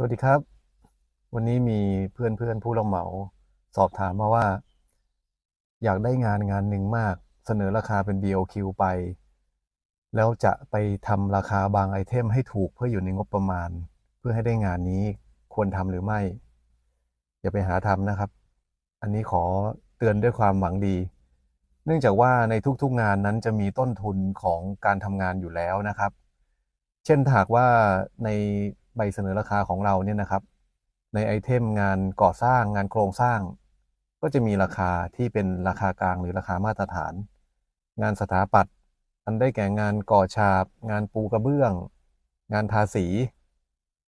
สวัสดีครับ วันนี้มีเพื่อนเพื่อนผู้รับเหมา สอบถามมาว่า อยากได้งานงานหนึ่งมาก เสนอราคาเป็น BOQ ไป แล้วจะไปทำราคาบางไอเทมให้ถูกเพื่ออยู่ในงบประมาณ เพื่อให้ได้งานนี้ควรทำหรือไม่ อย่าไปหาทำนะครับ อันนี้ขอเตือนด้วยความหวังดี เนื่องจากว่าในทุกๆงานนั้นจะมีต้นทุนของการทำงานอยู่แล้วนะครับ เช่นถ้าหากว่าใน ใบเสนอราคาของเราเนี่ยนะครับ ในไอเทมงานก่อสร้างงานโครงสร้าง ก็จะมีราคาที่เป็นราคากลางหรือราคามาตรฐาน งานสถาปัตย์อันได้แก่งานก่อฉาบ งานปูกระเบื้อง งานทาสี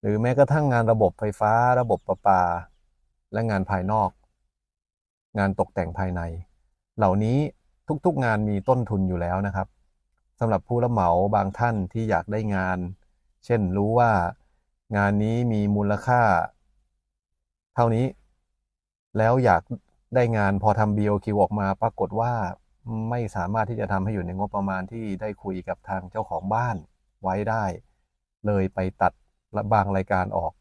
หรือแม้กระทั่งงานระบบไฟฟ้า ระบบประปา และงานภายนอก งานตกแต่งภายใน เหล่านี้ทุกๆงานมีต้นทุนอยู่แล้วนะครับสำหรับผู้รับเหมาบางท่านที่อยากได้งาน เช่นรู้ว่า งานนี้มีมูลค่าเท่านี้ แล้วอยากได้งานพอทำ BOQ ออกมาปรากฏว่าไม่สามารถที่จะทำให้อยู่ในงบประมาณที่ได้คุยกับทางเจ้าของบ้านไว้ได้ เลยไปตัดบางรายการออก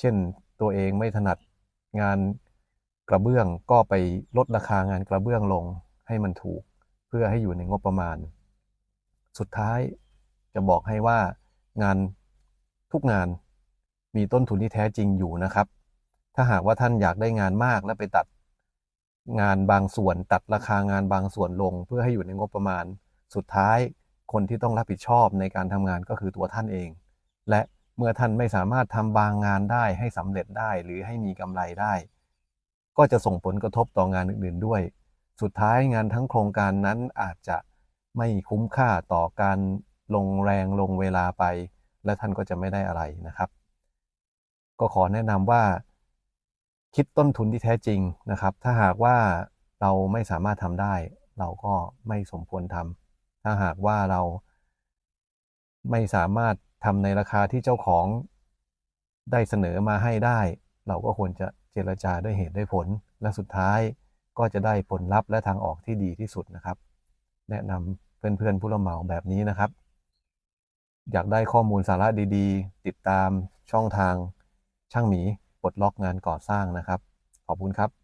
เช่นตัวเองไม่ถนัดงานกระเบื้องก็ไปลดราคางานกระเบื้องลงให้มันถูก เพื่อให้อยู่ในงบประมาณ สุดท้ายจะบอกให้ว่างานทุกงาน มีต้นทุนที่แท้จริงอยู่นะครับ ถ้าหากว่าท่านอยากได้งานมากและไปตัดงานบางส่วน ตัดราคางานบางส่วนลง เพื่อให้อยู่ในงบประมาณ สุดท้ายคนที่ต้องรับผิดชอบในการทำงานก็คือตัวท่านเอง และเมื่อท่านไม่สามารถทำบางงานได้ให้สำเร็จได้หรือให้มีกำไรได้ ก็จะส่งผลกระทบต่องานอื่นๆด้วย สุดท้ายงานทั้งโครงการนั้นอาจจะไม่คุ้มค่าต่อการลงแรงลงเวลาไป และท่านก็จะไม่ได้อะไรนะครับ ก็ขอแนะนำว่าคิดต้นทุนที่แท้จริงนะครับ ถ้าหากว่าเราไม่สามารถทำได้ เราก็ไม่สมควรทำถ้าหากว่าเราไม่สามารถทำในราคาที่เจ้าของได้เสนอมาให้ได้ เราก็ควรจะเจรจาด้วยเหตุด้วยผล และสุดท้ายก็จะได้ผลลัพธ์และทางออกที่ดีที่สุดนะครับ แนะนำเพื่อนๆผู้รับเหมาแบบนี้นะครับ อยากได้ข้อมูลสาระดี ๆ ติดตามช่องทาง ช่างหมีปลดล็อกงานก่อสร้างนะครับ ขอบคุณครับ